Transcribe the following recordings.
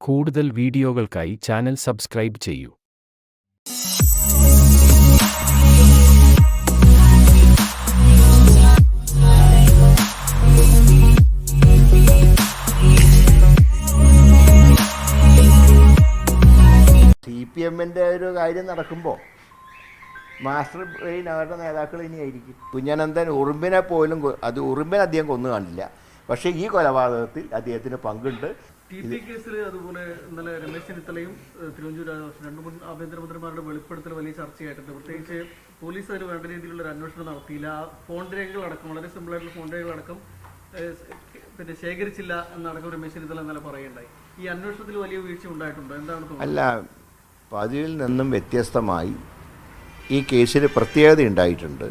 കൂടുതൽ വീഡിയോകൾക്കായി channel subscribe ചെയ്യൂ. സി പി എമ്മിന്റെ ഒരു കാര്യം നടക്കുമ്പോൾ മാസ്റ്റർ ബ്രെയിൻ അവരുടെ നേതാക്കൾ ഇനിയായിരിക്കും കുഞ്ഞനന്ദൻ ഉറുമ്പിനെ പോലും അത് ഉറുമ്പിനെ അദ്ദേഹം കൊന്നു കാണില്ല. പക്ഷേ ഈ കൊലപാതകത്തിൽ അദ്ദേഹത്തിന് പങ്കുണ്ട്. കേസിൽ അതുപോലെ ഇന്നലെ രമേശ് ചെന്നിത്തലയും തിരുവഞ്ചൂർ മുൻ ആഭ്യന്തരമന്ത്രിമാരുടെ വെളിപ്പെടുത്തൽ വലിയ ചർച്ചയായിട്ടുണ്ട്. പ്രത്യേകിച്ച് പോലീസ് അതിന് വേണ്ട രീതിയിലുള്ള ഒരു അന്വേഷണം നടത്തിയില്ല. ഫോൺ വളരെ പിന്നെ ശേഖരിച്ചില്ല എന്നടക്കം രമേശ് ചെന്നിത്തല പറയുണ്ടായി ഈ അന്വേഷണത്തിൽ വലിയ വീഴ്ച ഉണ്ടായിട്ടുണ്ടോ? എന്താണ് അല്ല പതിവിൽ നിന്നും വ്യത്യസ്തമായി ഈ കേസിൽ പ്രത്യേകത ഉണ്ടായിട്ടുണ്ട്.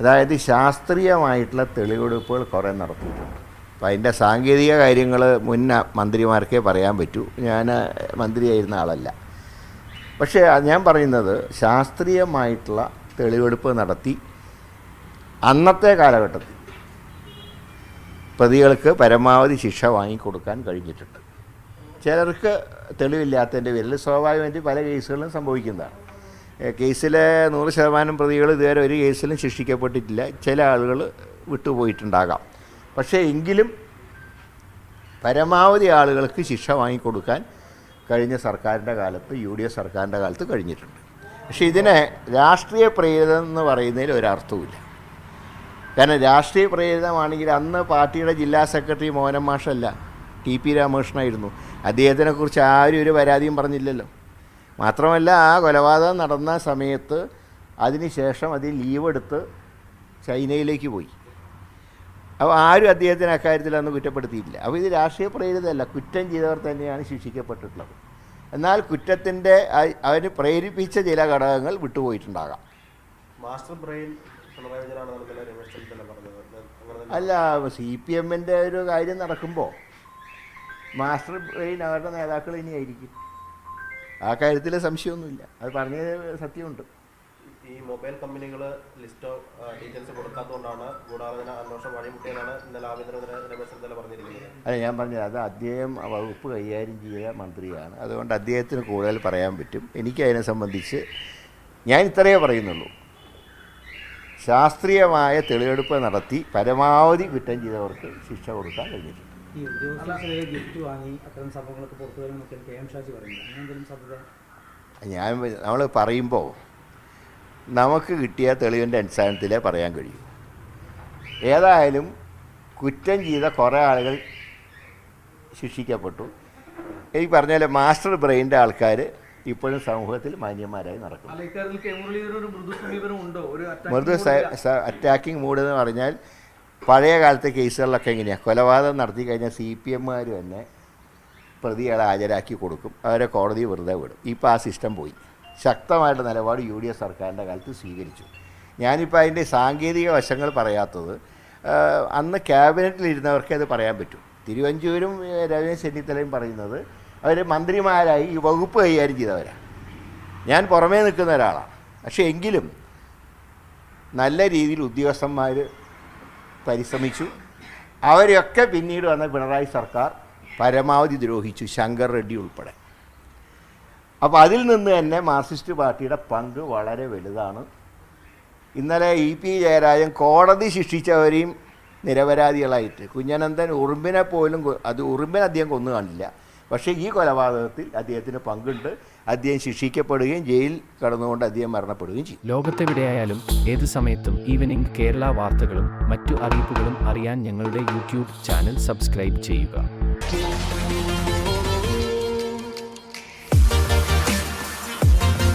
അതായത് ശാസ്ത്രീയമായിട്ടുള്ള തെളിവെടുപ്പുകൾ കുറേ നടത്തിയിട്ടുണ്ട്. അപ്പം അതിന്റെ സാങ്കേതിക കാര്യങ്ങൾ മുൻ മന്ത്രിമാർക്കേ പറയാൻ പറ്റൂ. ഞാൻ മന്ത്രിയായിരുന്ന ആളല്ല. പക്ഷേ ഞാൻ പറയുന്നത് ശാസ്ത്രീയമായിട്ടുള്ള തെളിവെടുപ്പ് നടത്തി അന്നത്തെ കാലഘട്ടത്തിൽ പ്രതികൾക്ക് പരമാവധി ശിക്ഷ വാങ്ങിക്കൊടുക്കാൻ കഴിഞ്ഞിട്ടുണ്ട്. ചിലർക്ക് തെളിവില്ലാത്തതിന്റെ പേരിൽ സ്വാഭാവികമായിട്ട് പല കേസുകളും സംഭവിക്കുന്നതാണ്. കേസിലെ നൂറ് ശതമാനം പ്രതികൾ ഇതുവരെ ഒരു കേസിലും ശിക്ഷിക്കപ്പെട്ടിട്ടില്ല. ചില ആളുകൾ വിട്ടുപോയിട്ടുണ്ടാകാം. പക്ഷേ എങ്കിലും പരമാവധി ആളുകൾക്ക് ശിക്ഷ വാങ്ങിക്കൊടുക്കാൻ കഴിഞ്ഞ സർക്കാരിന്റെ കാലത്ത് യു ഡി എഫ് സർക്കാരിന്റെ കാലത്ത് കഴിഞ്ഞിട്ടുണ്ട്. പക്ഷേ ഇതിനെ രാഷ്ട്രീയ പ്രേരിതം എന്ന് പറയുന്നതിൽ ഒരർത്ഥവുമില്ല കാരണം രാഷ്ട്രീയ പ്രേരിതമാണെങ്കിൽ അന്ന് പാർട്ടിയുടെ ജില്ലാ സെക്രട്ടറി മോഹനൻ മാഷല്ല ടി പി രാമകൃഷ്ണനായിരുന്നു. അദ്ദേഹത്തിനെക്കുറിച്ച് ആരും ഒരു പരാതിയും പറഞ്ഞില്ലല്ലോ. മാത്രമല്ല ആ കൊലപാതകം നടന്ന സമയത്ത് അതിനുശേഷം അതിൽ ലീവ് എടുത്ത് ചൈനയിലേക്ക് പോയി. അപ്പോൾ ആരും അദ്ദേഹത്തിന് അക്കാര്യത്തിൽ അന്ന് കുറ്റപ്പെടുത്തിയിട്ടില്ല. അപ്പോൾ ഇത് രാഷ്ട്രീയ പ്രേരിതമല്ല. കുറ്റം ചെയ്തവർ തന്നെയാണ് ശിക്ഷിക്കപ്പെട്ടിട്ടുള്ളത്. എന്നാൽ കുറ്റത്തിന്റെ അവന് പ്രേരിപ്പിച്ച ചില ഘടകങ്ങൾ വിട്ടുപോയിട്ടുണ്ടാകാം. മാസ്റ്റർ ബ്രെയിൻ അല്ല സി പി എമ്മിന്റെ ഒരു കാര്യം നടക്കുമ്പോൾ മാസ്റ്റർ ബ്രെയിൻ അവരുടെ നേതാക്കൾ ഇനിയായിരിക്കും. ആ കാര്യത്തിൽ സംശയമൊന്നുമില്ല. അത് പറഞ്ഞത് സത്യമുണ്ട്. ഈ മൊബൈൽ കമ്പനികൾ ലിസ്റ്റ് ഓഫ് ഡീറ്റെയിൽസ് കൊടുക്കാത്തതുകൊണ്ടാണ് ഗൂഢാലോചന അന്വേഷണം വഴിമുട്ടിയെന്നാണ് ഇന്നലെ ആഭ്യന്തരമന്ത്രി രമേശ് ചെന്നിത്തല പറഞ്ഞിരിക്കുന്നത്. അല്ല ഞാൻ പറഞ്ഞത് അത് അദ്ദേഹം വകുപ്പ് കൈകാര്യം ചെയ്ത മന്ത്രിയാണ്. അതുകൊണ്ട് അദ്ദേഹത്തിന് കൂടുതൽ പറയാൻ പറ്റും. എനിക്ക് അതിനെ സംബന്ധിച്ച് ഞാൻ ഇത്രയേ പറയുന്നുള്ളൂ. ശാസ്ത്രീയമായ തെളിവെടുപ്പ് നടത്തി പരമാവധി കുറ്റം ചെയ്തവർക്ക് ശിക്ഷ കൊടുക്കാൻ കഴിഞ്ഞിട്ടുണ്ട്. ഈ ഉദ്യോഗസ്ഥരെ ഗിഫ്റ്റ് വാങ്ങി അത്തരം സംഭവങ്ങളൊക്കെ പുറത്തു വരുമെന്നൊക്കെ കെ എം ഷാജി പറയുന്നത് അങ്ങനെ എന്തെങ്കിലും സാധ്യത? ഞാൻ നമ്മൾ പറയുമ്പോൾ നമുക്ക് കിട്ടിയ തെളിവിന്റെ അടിസ്ഥാനത്തിലേ പറയാൻ കഴിയൂ. ഏതായാലും കുറ്റം ചെയ്ത കുറേ ആളുകൾ ശിക്ഷിക്കപ്പെട്ടു. ഈ പറഞ്ഞ മാസ്റ്റർ ബ്രെയിന്റെ ആൾക്കാർ ഇപ്പോഴും സമൂഹത്തിൽ മാന്യന്മാരായി നടക്കുന്നു. മൃദു. അറ്റാക്കിംഗ് മൂഡ് എന്ന് പറഞ്ഞാൽ പഴയ കാലത്തെ കേസുകളിലൊക്കെ എങ്ങനെയാണ് കൊലപാതകം നടത്തി കഴിഞ്ഞാൽ സി പി എമ്മുകാർ തന്നെ പ്രതികളെ ഹാജരാക്കി കൊടുക്കും. അവരെ കോടതി വെറുതെ വിടും. ഇപ്പോൾ ആ സിസ്റ്റം പോയി. ശക്തമായിട്ട് നിലപാട് യു ഡി എഫ് സർക്കാരിന്റെ കാലത്ത് സ്വീകരിച്ചു. ഞാനിപ്പോൾ അതിന്റെ സാങ്കേതിക വശങ്ങൾ പറയാത്തത് അന്ന് ക്യാബിനറ്റിലിരുന്നവർക്കേ അത് പറയാൻ പറ്റും. തിരുവഞ്ചൂരും രവീന്ദ്ര ചെന്നിത്തലയും പറയുന്നത് അവർ മന്ത്രിമാരായി ഈ വകുപ്പ് കൈകാര്യം ചെയ്തവരാണ് ഞാൻ പുറമേ നിൽക്കുന്ന ഒരാളാണ്. പക്ഷേ എങ്കിലും നല്ല രീതിയിൽ ഉദ്യോഗസ്ഥന്മാർ പരിശ്രമിച്ചു. അവരെയൊക്കെ പിന്നീട് വന്ന പിണറായി സർക്കാർ പരമാവധി ദ്രോഹിച്ചു ശങ്കർ റെഡ്ഡി ഉൾപ്പെടെ. അപ്പോൾ അതിൽ നിന്ന് തന്നെ മാർക്സിസ്റ്റ് പാർട്ടിയുടെ പങ്ക് വളരെ വലുതാണ്. ഇന്നലെ ഇ പി ജയരാജൻ കോടതി ശിക്ഷിച്ചവരെയും നിരപരാധികളായിട്ട്. കുഞ്ഞനന്ദൻ ഉറുമ്പിനെ പോലും അത് ഉറുമ്പിനെ അദ്ദേഹം കൊന്നു കാണില്ല. പക്ഷേ ഈ കൊലപാതകത്തിൽ അദ്ദേഹത്തിന് പങ്കുണ്ട്. അദ്ദേഹം ശിക്ഷിക്കപ്പെടുകയും ജയിൽ കടന്നുകൊണ്ട് അദ്ദേഹം മരണപ്പെടുകയും ചെയ്യും. ലോകത്തെവിടെയായാലും ഏത് സമയത്തും ഈവനിംഗ് കേരള വാർത്തകളും മറ്റു അറിയിപ്പുകളും അറിയാൻ ഞങ്ങളുടെ യൂട്യൂബ് ചാനൽ സബ്സ്ക്രൈബ് ചെയ്യുക.